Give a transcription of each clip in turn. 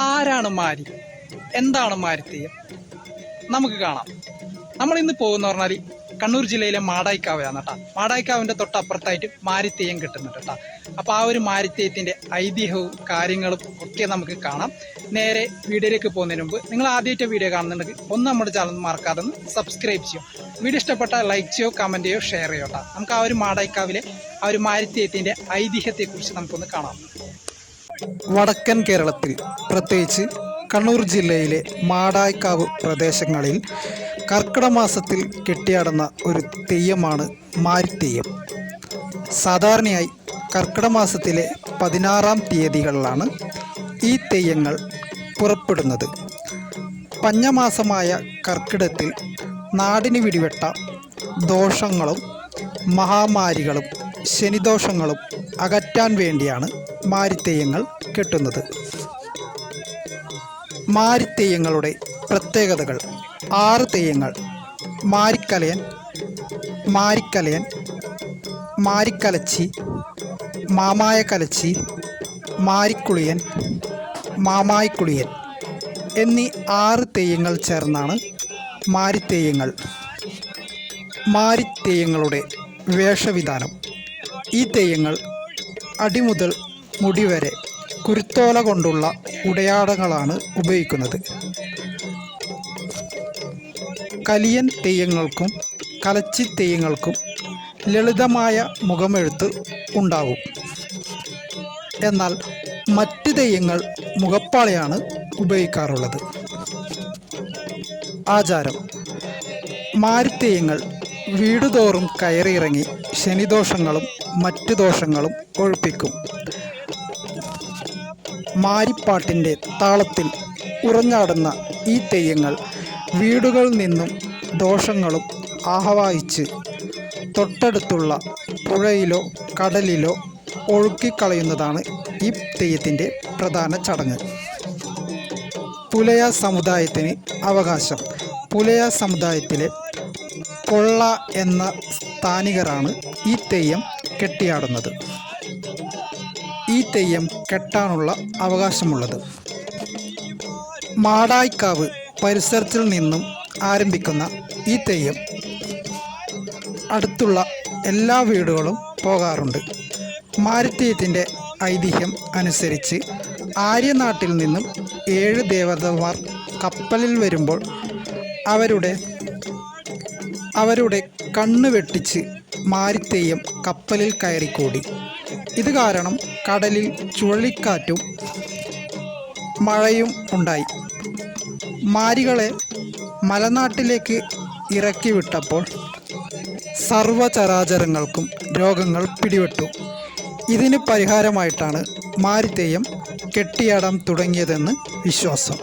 ആരാണ് മാരി? എന്താണ് മാരിത്തെയ്യം നമുക്ക് കാണാം. നമ്മൾ ഇന്ന് പോകുന്ന പറഞ്ഞാൽ കണ്ണൂർ ജില്ലയിലെ മാടായിക്കാവയാണ് കേട്ടോ. മാടായിക്കാവിന്റെ തൊട്ടപ്പുറത്തായിട്ട് മാരിത്തെയ്യം കിട്ടുന്നുണ്ട് കേട്ടോ. അപ്പോൾ ആ ഒരു മാരിത്തെയ്യത്തിന്റെ ഐതിഹ്യവും കാര്യങ്ങളും ഒക്കെ നമുക്ക് കാണാം. നേരെ വീഡിയോയിലേക്ക് പോകുന്നതിന് മുമ്പ് നിങ്ങൾ ആദ്യമായിട്ട് വീഡിയോ കാണുന്നുണ്ടെങ്കിൽ ഒന്ന് നമ്മുടെ ചാനൽ മറക്കാതെ ഒന്ന് സബ്സ്ക്രൈബ് ചെയ്യും. വീഡിയോ ഇഷ്ടപ്പെട്ട ലൈക്ക് ചെയ്യോ കമന്റ് ചെയ്യോ ഷെയർ ചെയ്യോ കേട്ടോ. നമുക്ക് ആ ഒരു മാടായിക്കാവിലെ ആ ഒരു മാരിത്തെയ്യത്തിന്റെ ഐതിഹ്യത്തെക്കുറിച്ച് നമുക്കൊന്ന് കാണാം. വടക്കൻ കേരളത്തിൽ പ്രത്യേകിച്ച് കണ്ണൂർ ജില്ലയിലെ മാടായിക്കാവ് പ്രദേശങ്ങളിൽ കർക്കിടക മാസത്തിൽ കെട്ടിയാടുന്ന ഒരു തെയ്യമാണ് മാരിത്തെയ്യം. സാധാരണയായി കർക്കിടക മാസത്തിലെ പതിനാറാം തീയതികളിലാണ് ഈ തെയ്യങ്ങൾ പുറപ്പെടുന്നത്. പഞ്ഞമാസമായ കർക്കിടത്തിൽ നാടിന് വിടിവെട്ട ദോഷങ്ങളും മഹാമാരികളും ശനിദോഷങ്ങളും അകറ്റാൻ വേണ്ടിയാണ് മാരിത്തെയ്യങ്ങൾ കെട്ടുന്നത്. മാരിത്തെയ്യങ്ങളുടെ പ്രത്യേകതകൾ. ആറ് തെയ്യങ്ങൾ മാരിക്കലയൻ മാരിക്കലയൻ മാരിക്കലച്ചി മാമായ കലച്ചി മാരിക്കുളിയൻ മാമായിക്കുളിയൻ എന്നീ ആറ് തെയ്യങ്ങൾ ചേർന്നാണ് മാരിത്തെയ്യങ്ങൾ മാരിത്തെയ്യങ്ങളുടെ വേഷവിധാനം. ഈ തെയ്യങ്ങൾ അടിമുതൽ മുടി വരെ കുരുത്തോല കൊണ്ടുള്ള ഉടയാടങ്ങളാണ് ഉപയോഗിക്കുന്നത്. കലിയൻ തെയ്യങ്ങൾക്കും കലച്ചി തെയ്യങ്ങൾക്കും ലളിതമായ മുഖമെഴുത്ത് ഉണ്ടാകും. എന്നാൽ മറ്റ് തെയ്യങ്ങൾ മുഖപ്പാളയാണ് ഉപയോഗിക്കാറുള്ളത്. ആചാരം. മാരിത്തെയ്യങ്ങൾ വീടുതോറും കയറിയിറങ്ങി ശനിദോഷങ്ങളും മറ്റ് ദോഷങ്ങളും ഒഴിപ്പിക്കും. മാരിപ്പാട്ടിന്റെ താളത്തിൽ ഉറഞ്ഞാടുന്ന ഈ തെയ്യങ്ങൾ വീടുകളിൽ നിന്നും ദോഷങ്ങളും ആഹ്വായിച്ച് തൊട്ടടുത്തുള്ള പുഴയിലോ കടലിലോ ഒഴുക്കിക്കളയുന്നതാണ് ഈ തെയ്യത്തിന്റെ പ്രധാന ചടങ്ങ്. പുലയ സമുദായത്തിന് അവകാശം. പുലയ സമുദായത്തിലെ കൊള്ള എന്ന സ്ഥാനികരാണ് ഈ തെയ്യം കെട്ടിയാടുന്നത്. ഈ തെയ്യം കെട്ടാനുള്ള അവകാശമുള്ളത്. മാടായിക്കാവ് പരിസരത്തിൽ നിന്നും ആരംഭിക്കുന്ന ഈ തെയ്യം അടുത്തുള്ള എല്ലാ വീടുകളും പോകാറുണ്ട്. മാരിത്തെയ്യത്തിന്റെ ഐതിഹ്യം അനുസരിച്ച് ആര്യനാട്ടിൽ നിന്നും ഏഴ് ദേവതമാർ കപ്പലിൽ വരുമ്പോൾ അവരുടെ അവരുടെ കണ്ണ് വെട്ടിച്ച് മാരിത്തെയ്യം കപ്പലിൽ കയറിക്കൂടി. ഇത് കാരണം കടലിൽ ചുഴലിക്കാറ്റും മഴയും ഉണ്ടായി. മാരികളെ മലനാട്ടിലേക്ക് ഇറക്കി വിട്ടപ്പോൾ സർവചരാചരങ്ങൾക്കും രോഗങ്ങൾ പിടിപെട്ടു. ഇതിന് പരിഹാരമായിട്ടാണ് മാരിത്തെയ്യം കെട്ടിയാടാൻ തുടങ്ങിയതെന്ന് വിശ്വാസം.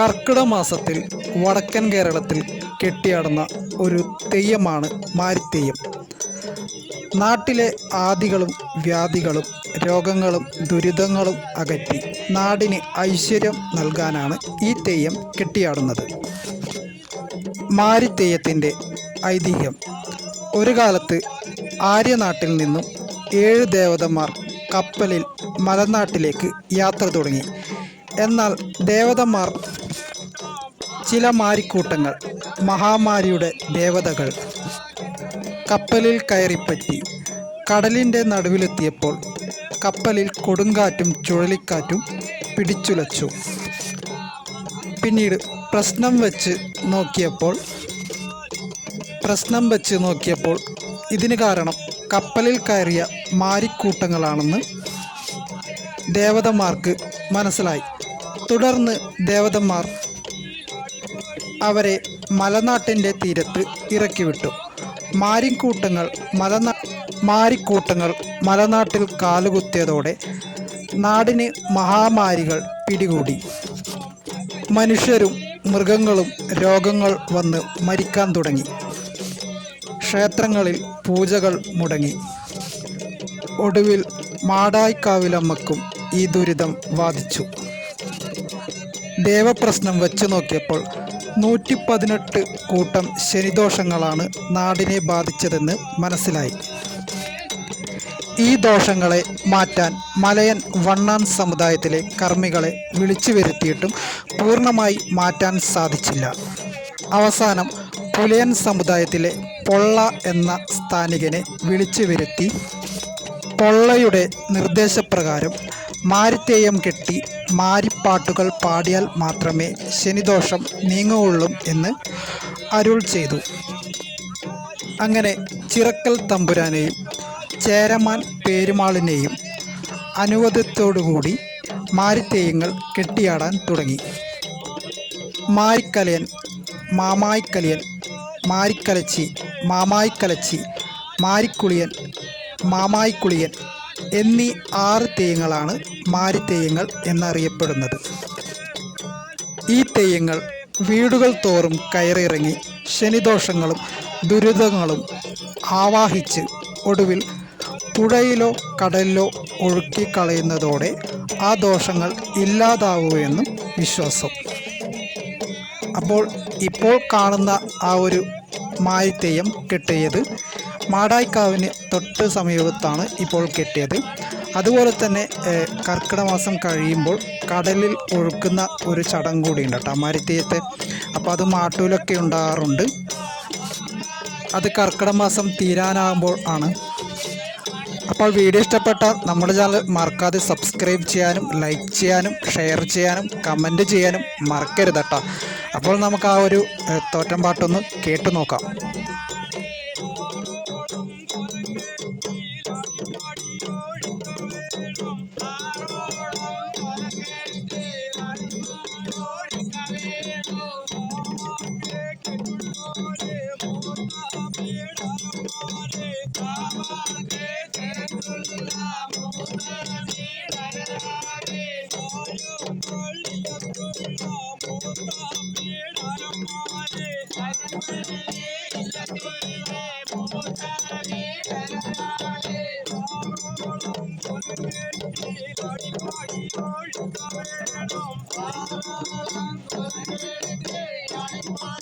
കർക്കിടക മാസത്തിൽ വടക്കൻ കേരളത്തിൽ കെട്ടിയാടുന്ന ഒരു തെയ്യമാണ് മാരിത്തെയ്യം. നാട്ടിലെ ആദികളും വ്യാധികളും രോഗങ്ങളും ദുരിതങ്ങളും അകറ്റി നാടിന് ഐശ്വര്യം നൽകാനാണ് ഈ തെയ്യം കെട്ടിയാടുന്നത്. മാരിത്തെയ്യത്തിന്റെ ഐതിഹ്യം. ഒരു കാലത്ത് ആര്യനാട്ടിൽ നിന്നും ഏഴ് ദേവതമാർ കപ്പലിൽ മലനാട്ടിലേക്ക് യാത്ര തുടങ്ങി. എന്നാൽ ദേവതമാർ ചില മാരിക്കൂട്ടങ്ങൾ മഹാമാരിയുടെ ദേവതകൾ കപ്പലിൽ കയറിപ്പറ്റി കടലിന്റെ നടുവിലെത്തിയപ്പോൾ കപ്പലിൽ കൊടുങ്കാറ്റും ചുഴലിക്കാറ്റും പിടിച്ചുലച്ചു. പിന്നീട് പ്രശ്നം വച്ച് നോക്കിയപ്പോൾ പ്രശ്നം വച്ച് നോക്കിയപ്പോൾ ഇതിന് കാരണം കപ്പലിൽ കയറിയ മാരിക്കൂട്ടങ്ങളാണെന്ന് ദേവതമാർക്ക് മനസ്സിലായി. തുടർന്ന് ദേവതമാർ അവരെ മലനാട്ടിന്റെ തീരത്ത് ഇറക്കിവിട്ടു. മാരിക്കൂട്ടങ്ങൾ മലനാ മാരിക്കൂട്ടങ്ങൾ മലനാട്ടിൽ കാലുകുത്തിയതോടെ നാടിന് മഹാമാരികൾ പിടികൂടി. മനുഷ്യരും മൃഗങ്ങളും രോഗങ്ങൾ വന്ന് മരിക്കാൻ തുടങ്ങി. ക്ഷേത്രങ്ങളിൽ പൂജകൾ മുടങ്ങി. ഒടുവിൽ മാടായിക്കാവിലമ്മക്കും ഈ ദുരിതം ബാധിച്ചു ദേവപ്രശ്നം വെച്ചു നോക്കിയപ്പോൾ നൂറ്റി പതിനെട്ട് കൂട്ടം ശനിദോഷങ്ങളാണ് നാടിനെ ബാധിച്ചതെന്ന് മനസ്സിലായി. ഈ ദോഷങ്ങളെ മാറ്റാൻ മലയൻ വണ്ണാൻ സമുദായത്തിലെ കർമ്മികളെ വിളിച്ചു വരുത്തിയിട്ടും പൂർണമായി മാറ്റാൻ സാധിച്ചില്ല. അവസാനം പുലയൻ സമുദായത്തിലെ പൊള്ള എന്ന സ്ഥാനികനെ വിളിച്ചു വരുത്തി. പൊള്ളയുടെ നിർദ്ദേശപ്രകാരം മാരിത്തേയം കെട്ടി മാരിപ്പാട്ടുകൾ പാടിയാൽ മാത്രമേ ശനിദോഷം നീങ്ങുകയുള്ളൂ എന്ന് അരുൾ ചെയ്തു. അങ്ങനെ ചിറക്കൽ തമ്പുരാനെയും ചേരമാൻ പേരുമാളിനെയും അനുവദത്തോടുകൂടി മാരിത്തേയങ്ങൾ കെട്ടിയാടാൻ തുടങ്ങി. മാരിക്കലയൻ മാമായിക്കലിയൻ മാരിക്കലച്ചി മാമായിക്കലച്ചി മാരിക്കുളിയൻ മാമായിക്കുളിയൻ എന്നീ ആറ് തെയ്യങ്ങളാണ് മാരിത്തെയ്യങ്ങൾ എന്നറിയപ്പെടുന്നത്. ഈ തെയ്യങ്ങൾ വീടുകൾ തോറും കയറിയിറങ്ങി ശനിദോഷങ്ങളും ദുരിതങ്ങളും ആവാഹിച്ച് ഒടുവിൽ പുഴയിലോ കടലിലോ ഒഴുക്കിക്കളയുന്നതോടെ ആ ദോഷങ്ങൾ ഇല്ലാതാവുമെന്നും വിശ്വാസം. അപ്പോൾ ഇപ്പോൾ കാണുന്ന ആ ഒരു മാരിത്തെയ്യം കെട്ടിയത് മാടായിക്കാവിന് തൊട്ട് സമീപത്താണ് ഇപ്പോൾ കെട്ടിയത്. അതുപോലെ തന്നെ കർക്കിടക മാസം കഴിയുമ്പോൾ കടലിൽ ഒഴുക്കുന്ന ഒരു ചടങ്ങ് കൂടിയുണ്ട് കേട്ടോ മാരിത്തെയ്യത്തെ അപ്പോൾ അത് മാട്ടൂലൊക്കെ ഉണ്ടാകാറുണ്ട്. അത് കർക്കിടക മാസം തീരാനാകുമ്പോൾ ആണ്. അപ്പോൾ വീഡിയോ ഇഷ്ടപ്പെട്ട നമ്മുടെ ചാനൽ മറക്കാതെ സബ്സ്ക്രൈബ് ചെയ്യാനും ലൈക്ക് ചെയ്യാനും ഷെയർ ചെയ്യാനും കമന്റ് ചെയ്യാനും മറക്കരുത് കേട്ടോ. അപ്പോൾ നമുക്ക് ആ ഒരു തോറ്റം പാട്ടൊന്ന് കേട്ടു നോക്കാം. Bye.